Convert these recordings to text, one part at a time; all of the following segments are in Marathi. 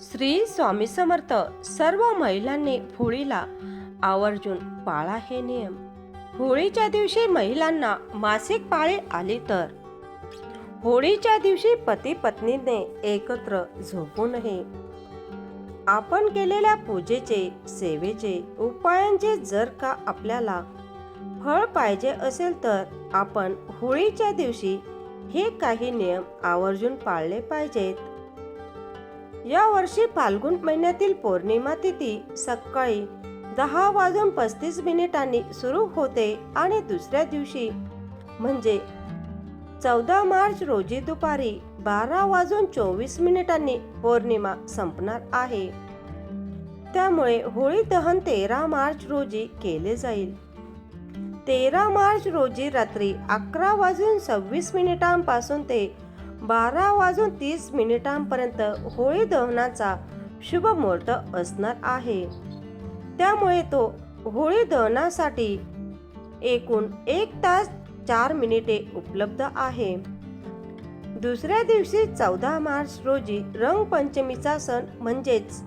श्री स्वामी समर्थ सर्व महिलांनी होळीला आवर्जून पाळा हे नियम. होळीच्या दिवशी महिलांना मासिक पाळी आली तर. होळीच्या दिवशी पती पत्नीने एकत्र झोपू नये आपण केलेल्या पूजेचे सेवेचे उपायांचे जर का आपल्याला फळ पाहिजे असेल तर आपण होळीच्या दिवशी हे काही नियम आवर्जून पाळले पाहिजेत. या वर्षी फाल्गुन महिन्यातील पौर्णिमा तिथी सकाळी दहा वाजून पस्तीस मिनिटांनी सुरू होते आणि दुसऱ्या दिवशी म्हणजे चौदा मार्च रोजी दुपारी बारा वाजून चोवीस मिनिटांनी पौर्णिमा संपणार आहे. त्यामुळे होळी दहन तेरा मार्च रोजी केले जाईल. तेरा मार्च रोजी रात्री अकरा वाजून सव्वीस मिनिटांपासून ते बारा वाजून तीस मिनिटांपर्यंत होळी दहनाचा शुभ मुहूर्त असणार आहे. त्यामुळे तो होळी दहनासाठी एकूण एक तास चार मिनिटे उपलब्ध आहे. दुसऱ्या दिवशी चौदा मार्च रोजी रंगपंचमीचा सण म्हणजेच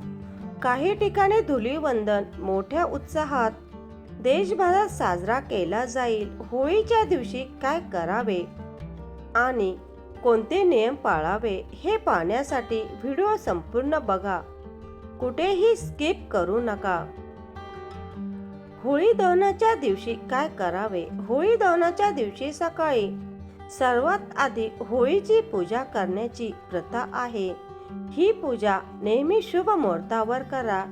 काही ठिकाणी धुलीवंदन मोठ्या उत्साहात देशभरात साजरा केला जाईल. होळीच्या दिवशी काय करावे? आणि कोणते नियम पाळावे हे पाहण्यासाठी व्हिडिओ संपूर्ण बघा. कुठेही स्किप करू नका. होळी दहनाच्या दिवशी काय करावे? होळी दहनाच्या दिवशी सकाळी सर्वात आधी होळीची पूजा करण्याची प्रथा आहे. ही पूजा नेहमी शुभ मुहूर्तावर करा.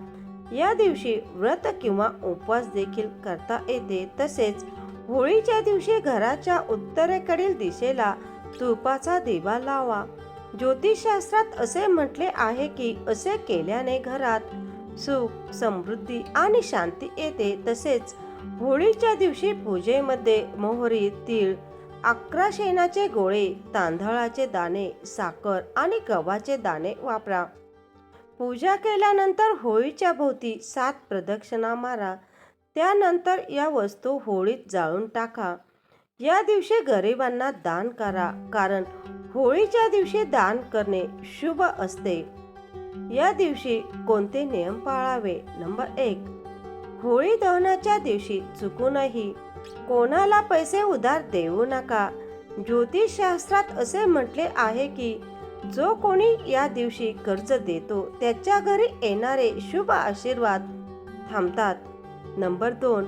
या दिवशी व्रत किंवा उपवास देखील करता येते. तसेच होळीच्या दिवशी घराच्या उत्तरेकडील दिशेला तुपाचा दिवा लावा. ज्योतिषशास्त्रात असे म्हटले आहे की असे केल्याने घरात सुख समृद्धी आणि शांती येते. तसेच होळीच्या दिवशी पूजेमध्ये मोहरी तीळ अकरा शेणाचे गोळे तांदळाचे दाणे साखर आणि गव्हाचे दाणे वापरा. पूजा केल्यानंतर होळीच्या भोवती सात प्रदक्षिणा मारा. त्यानंतर या वस्तू होळीत जाळून टाका. या दिवशी गरिबांना दान करा कारण होळीच्या दिवशी दान करणे शुभ असते. या दिवशी कोणते नियम पाळावे? नंबर एक होळी दहनाच्या दिवशी चुकूनही कोणाला पैसे उधार देऊ नका. ज्योतिषशास्त्रात असे म्हटले आहे की जो कोणी या दिवशी कर्ज देतो त्याच्या घरी येणारे शुभ आशीर्वाद थांबतात. नंबर दोन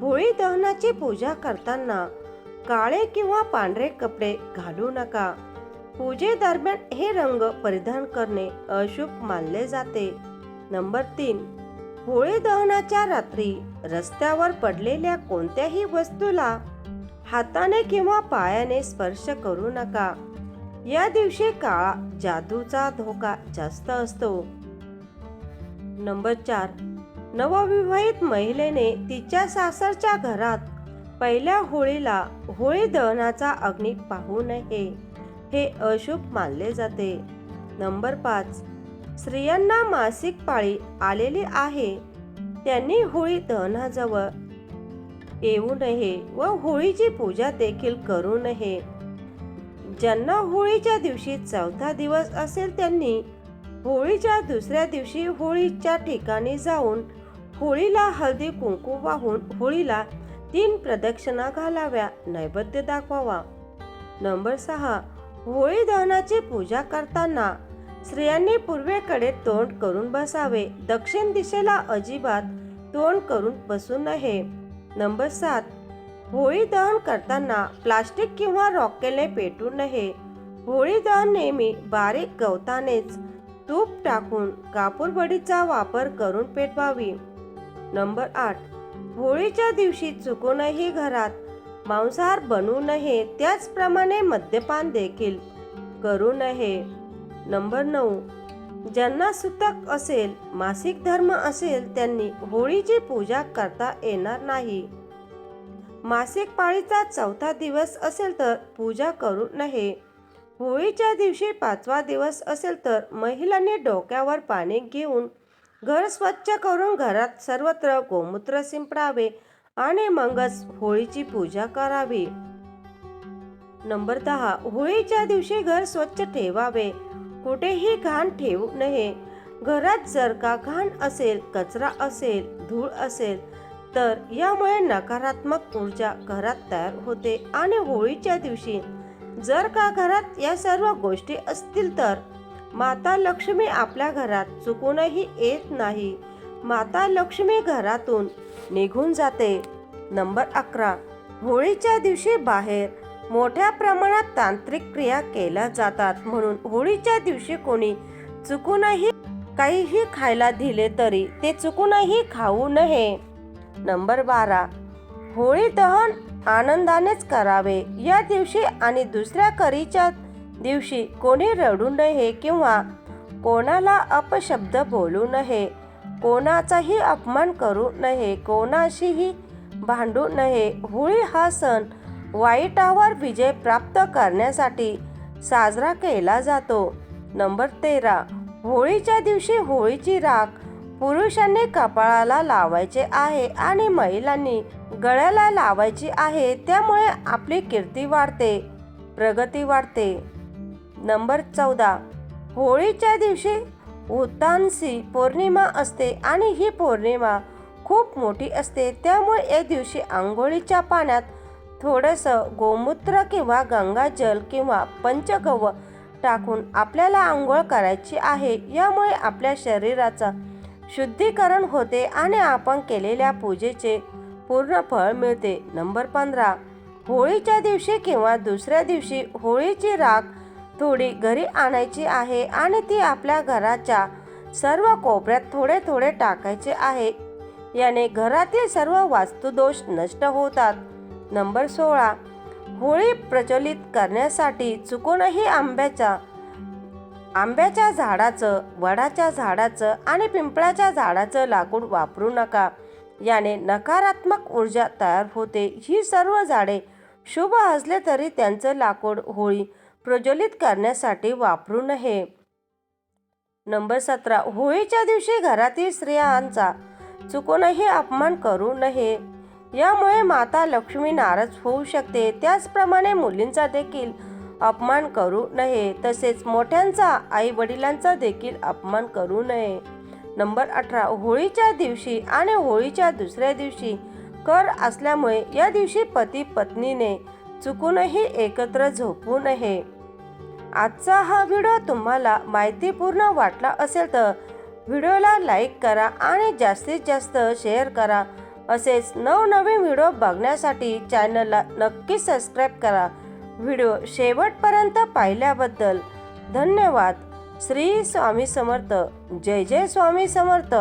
होळी दहनाची पूजा करताना काळे किंवा पांढरे कपडे घालू नका. पूजेदरम्यान हे रंग परिधान करणे अशुभ मानले जाते. नंबर तीन. होळी दहनाच्या रात्री रस्त्यावर पडलेल्या कोणत्याही वस्तूला हाताने किंवा पायाने स्पर्श करू नका. या दिवशी काळा जादूचा धोका जास्त असतो. नंबर चार. नवविवाहित महिलेने तिच्या सासरच्या घरात पहिल्या होळीला होळी दहनाचा अग्नी पाहू नये हे अशुभ मानले जाते. नंबर पाच स्त्रियांना मासिक पाळी आलेली आहे. त्यांनी होळी दहनाजवळ येऊ नये व होळीची पूजा देखील करू नये. ज्यांना होळीच्या दिवशी चौथा दिवस असेल त्यांनी होळीच्या दुसऱ्या दिवशी होळीच्या ठिकाणी जाऊन होळीला हळदी कुंकू वाहून होळीला तीन प्रदक्षिणा घालाव्या नैवेद्य दाखवावा. नंबर सहा होळी दहनाची पूजा करताना स्त्रियांनी पूर्वेकडे तोंड करून बसावे. दक्षिण दिशेला अजिबात तोंड करून बसू नये. नंबर सात होळी दहन करताना प्लास्टिक किंवा रॉकेलने पेटू नये. होळी दहन नेहमी बारीक गवतानेच तूप टाकून कापूरबडीचा वापर करून पेटवावी. नंबर आठ होळीच्या दिवशी चुकूनही घरात मांसाहार बनवू नये त्याचप्रमाणे मद्यपान देखील करू नये. नंबर नऊ. ज्यांना सुतक असेल मासिक धर्म असेल त्यांनी होळीची पूजा करता येणार नाही. मासिक पाळीचा चौथा दिवस असेल तर पूजा करू नये. होळीच्या दिवशी पाचवा दिवस असेल तर महिलांनी डोक्यावर पाणी घेऊन घर स्वच्छ करून घरात सर्वत्र गोमूत्र शिंपडावे आणि मगच होळीची पूजा करावी. नंबर दहा. होळीच्या दिवशी घर स्वच्छ ठेवावे. कुठेही घाण ठेवू नये. घरात जर का घाण असेल कचरा असेल धूळ असेल तर यामुळे नकारात्मक ऊर्जा घरात तयार होते. आणि होळीच्या दिवशी जर का घरात या सर्व गोष्टी असतील तर माता लक्ष्मी आपल्या घरात चुकूनही येत नाही. माता लक्ष्मी घरातून निघून जाते. नंबर अकरा. होळीच्या दिवशी बाहेर मोठ्या प्रमाणात तांत्रिक क्रिया केल्या जातात. म्हणून होळीच्या दिवशी कोणी चुकूनही काहीही खायला दिले तरी ते चुकूनही खाऊ नये. नंबर बारा. होळी दहन आनंदानेच करावे. या दिवशी आणि दुसऱ्या करीच्या दिवशी कोणी रडू नये किंवा कोणाला अपशब्द बोलू नये कोणाचाही अपमान करू नये कोणाशीही भांडू नये होळी हा सण वाईटावर विजय प्राप्त करण्यासाठी साजरा केला जातो. नंबर तेरा होळीच्या दिवशी होळीची राख पुरुषांनी कपाळाला लावायचे आहे आणि महिलांनी गळ्याला लावायची आहे त्यामुळे आपली कीर्ती वाढते प्रगती वाढते. नंबर चौदा. होळीच्या दिवशी उत्तांशी पौर्णिमा असते आणि ही पौर्णिमा खूप मोठी असते. त्यामुळे या दिवशी आंघोळीच्या पाण्यात थोडंसं गोमूत्र किंवा गंगाजल किंवा पंचगव्य टाकून आपल्याला आंघोळ करायची आहे. यामुळे आपल्या शरीराचा शुद्धीकरण होते आणि आपण केलेल्या पूजेचे पूर्ण फळ मिळते. नंबर पंधरा. होळीच्या दिवशी किंवा दुसऱ्या दिवशी होळीची राख थोडी घरी आणायची आहे आणि ती आपल्या घराच्या सर्व कोपऱ्यात थोडे थोडे टाकायचे आहे. याने घरातील सर्व वास्तुदोष नष्ट होतात. नंबर सोळा. होळी प्रचलित करण्यासाठी चुकूनही आंब्याच्या आंब्याच्या झाडाचं वडाच्या झाडाचं आणि पिंपळाच्या झाडाचं लाकूड वापरू नका. याने नकारात्मक ऊर्जा तयार होते. ही सर्व झाडे शुभ असले तरी त्यांचं लाकूड होळी प्रज्वलित करण्यासाठी वापरू नये. नंबर सतरा. होळीच्या दिवशी घरातील स्त्रियांचा चुकूनही अपमान करू नये. यामुळे माता लक्ष्मी नाराज होऊ शकते. त्याचप्रमाणे मुलींचा देखील अपमान करू नये. तसेच मोठ्यांचा आई वडिलांचा देखील अपमान करू नये. नंबर अठरा. होळीच्या दिवशी आणि होळीच्या दुसऱ्या दिवशी कर असल्यामुळे या दिवशी पती पत्नीने चुकूनही एकत्र झोपू नये. आजचा हा व्हिडिओ तुम्हाला माहितीपूर्ण वाटला असेल तर व्हिडिओला लाईक करा आणि जास्तीत जास्त शेअर करा. असेच नवनवीन व्हिडिओ बघण्यासाठी चॅनलला नक्की सबस्क्राईब करा. व्हिडिओ शेवटपर्यंत पाहिल्याबद्दल धन्यवाद. श्री स्वामी समर्थ. जय जय स्वामी समर्थ.